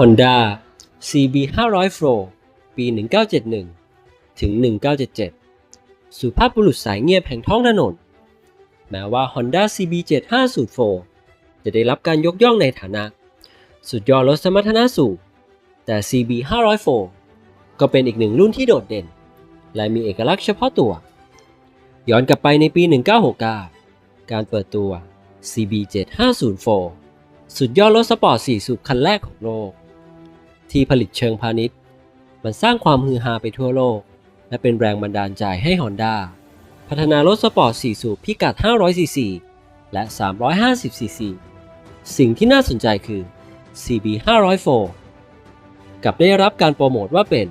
Honda CB 500 Flow ปี 1971 ถึง 1977 สุภาพบุรุษสายเงียบแห่งท้องถนน แม้ว่า Honda CB 750 Flow จะได้รับการยกย่องในฐานะ สุดยอดรถสมรรถนะสูง แต่ CB 500 Flow ก็เป็นอีกหนึ่งรุ่นที่โดดเด่น และมีเอกลักษณ์เฉพาะตัว ย้อนกลับไปในปี 1969 การเปิดตัว CB 750 Flow สุดยอดรถสปอร์ต4สูบคันแรกของโลก ที่ผลิตเชิงพาณิชย์ มันสร้างความฮือฮาไปทั่วโลก และเป็นแรงบันดาลใจให้ Honda พัฒนารถสปอร์ต 4 สูบพิกัด 500cc และ 350cc สิ่งที่น่าสนใจคือ CB 504กับได้รับการโปรโมทว่าเป็น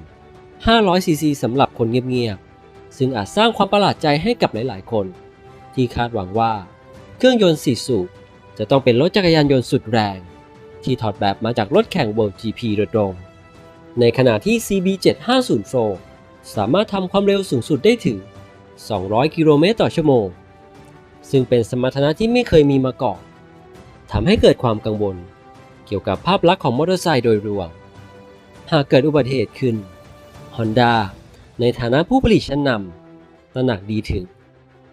500cc สำหรับคนเงียบๆ ซึ่งอาจสร้างความประหลาดใจให้กับหลายๆ คน ที่คาดหวังว่า เครื่องยนต์4สูบจะต้องเป็นรถจักรยานยนต์สุดแรง ที่ถอดแบบมาจากรถแข่ง World GP โดยตรง ในขณะที่ CB 750 Flow สามารถทำความเร็วสูงสุดได้ถึง 200 กิโลเมตรต่อชั่วโมง ซึ่งเป็นสมรรถนะที่ไม่เคยมีมาก่อนทำให้เกิดความกังวล เกี่ยวกับภาพลักษณ์ของมอเตอร์ไซค์โดยรวม หากเกิดอุบัติเหตุขึ้น Honda ในฐานะผู้ผลิตชั้นนำตระหนักดีถึง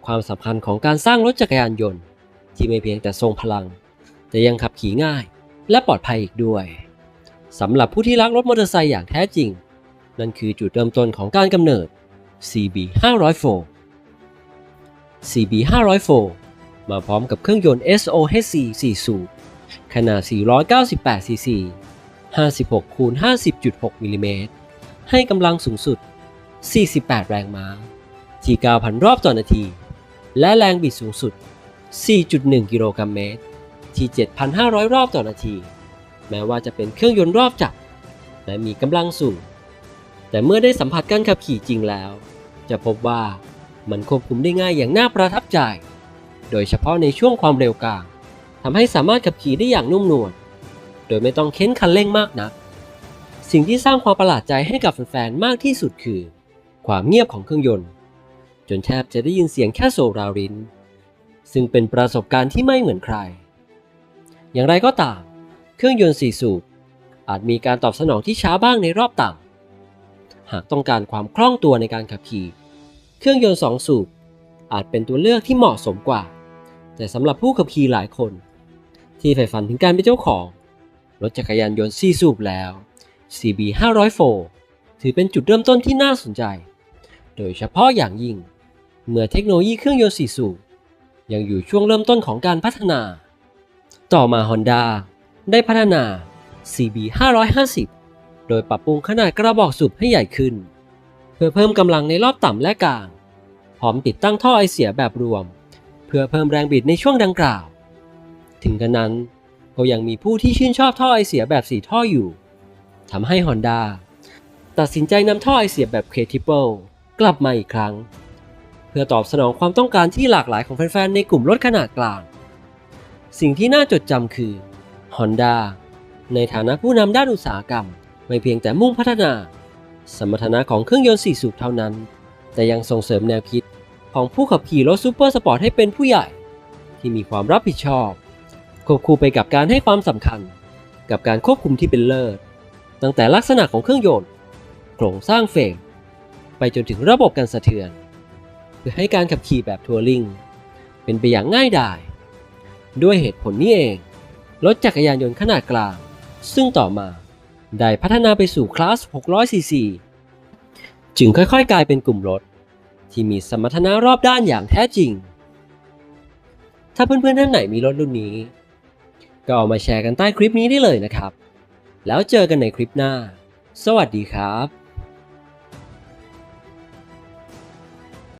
ความสำคัญของการสร้างรถจักรยานยนต์ ที่ไม่เพียงแต่ทรงพลัง แต่ยังขับขี่ง่าย และปลอดภัยอีกด้วยสำหรับผู้ที่รักรถมอเตอร์ไซค์อย่างแท้จริง นั่นคือจุดเริ่มต้นของการกำเนิด CB 504 CB 504มาพร้อมกับเครื่องยนต์ SOHC 4 สูบขนาด 498 cc 56คูณ50.6มิลลิเมตรให้กำลังสูงสุด 48 แรงม้า ที่ 9,000 รอบต่อนาที และแรงบิดสูงสุด 4.1 กิโลกรัมเมตร ที่ 7,500 รอบต่อนาที แม้ว่าจะเป็นเครื่องยนต์รอบจักรและมีกำลังสูง แต่เมื่อได้สัมผัสการขับขี่จริงแล้ว จะพบว่ามันควบคุมได้ง่ายอย่างน่าประทับใจ โดยเฉพาะในช่วงความเร็วกลางทำให้สามารถขับขี่ได้อย่างนุ่มนวล โดยไม่ต้องเค้นคันเร่งมากนัก สิ่งที่สร้างความประหลาดใจให้กับแฟนๆ มากที่สุดคือ ความเงียบของเครื่องยนต์ จนแทบจะได้ยินเสียงแค่โซลาริน ซึ่งเป็นประสบการณ์ที่ไม่เหมือนใคร อย่างไรก็ตาม เครื่องยนต์4สูบอาจมีการตอบสนองที่ช้าบ้างในรอบต่ำ หากต้องการความคล่องตัวในการขับขี่ เครื่องยนต์2สูบอาจเป็นตัวเลือกที่เหมาะสมกว่า แต่สำหรับผู้ขับขี่หลายคน ที่ใฝ่ฝันถึงการเป็นเจ้าของ รถจักรยานยนต์4สูบแล้ว CB 504ถือเป็นจุดเริ่มต้นที่น่าสนใจ โดยเฉพาะอย่างยิ่ง เมื่อเทคโนโลยีเครื่องยนต์4สูบยังอยู่ช่วงเริ่มต้นของการพัฒนา ต่อมา Honda ได้พัฒนา CB 550 โดยปรับปรุงขนาดกระบอกสูบให้ใหญ่ขึ้น เพื่อเพิ่มกำลังในรอบต่ำและกลาง พร้อมติดตั้งท่อไอเสียแบบรวม เพื่อเพิ่มแรงบิดในช่วงดังกล่าว ถึงกระนั้นก็ยังมีผู้ที่ชื่นชอบท่อไอเสียแบบสีท่ออยู่ทำให้ Honda ตัดสินใจนำท่อไอเสียแบบ K-Triple กลับมาอีกครั้ง เพื่อตอบสนองความต้องการที่หลากหลายของแฟนๆในกลุ่มรถขนาดกลาง สิ่งที่น่าจดจำคือ Honda ในฐานะผู้นำด้านอุตสาหกรรม ไม่เพียงแต่มุ่งพัฒนา สมรรถนะของเครื่องยนต์4สูบเท่านั้น แต่ยังส่งเสริมแนวคิดของผู้ขับขี่รถซูเปอร์สปอร์ตให้เป็นผู้ใหญ่ ที่มีความรับผิดชอบ ควบคู่ไปกับการให้ความสำคัญ กับการควบคุมที่เป็นเลิศ ตั้งแต่ลักษณะของเครื่องยนต์โครงสร้างเฟรมไปจนถึงระบบการสะเทือน เพื่อให้การขับขี่แบบทัวริงเป็นไปอย่างง่ายดาย ด้วยเหตุผลนี้เอง รถจักรยานยนต์ขนาดกลาง ซึ่งต่อมาได้พัฒนาไปสู่คลาส 600cc จึงค่อยๆ กลายเป็นกลุ่มรถ ที่มีสมรรถนะรอบด้านอย่างแท้จริง ถ้าเพื่อนๆท่านไหนมีรถรุ่นนี้ ก็เอามาแชร์กันใต้คลิปนี้ได้เลยนะครับ แล้วเจอกันในคลิปหน้า สวัสดีครับ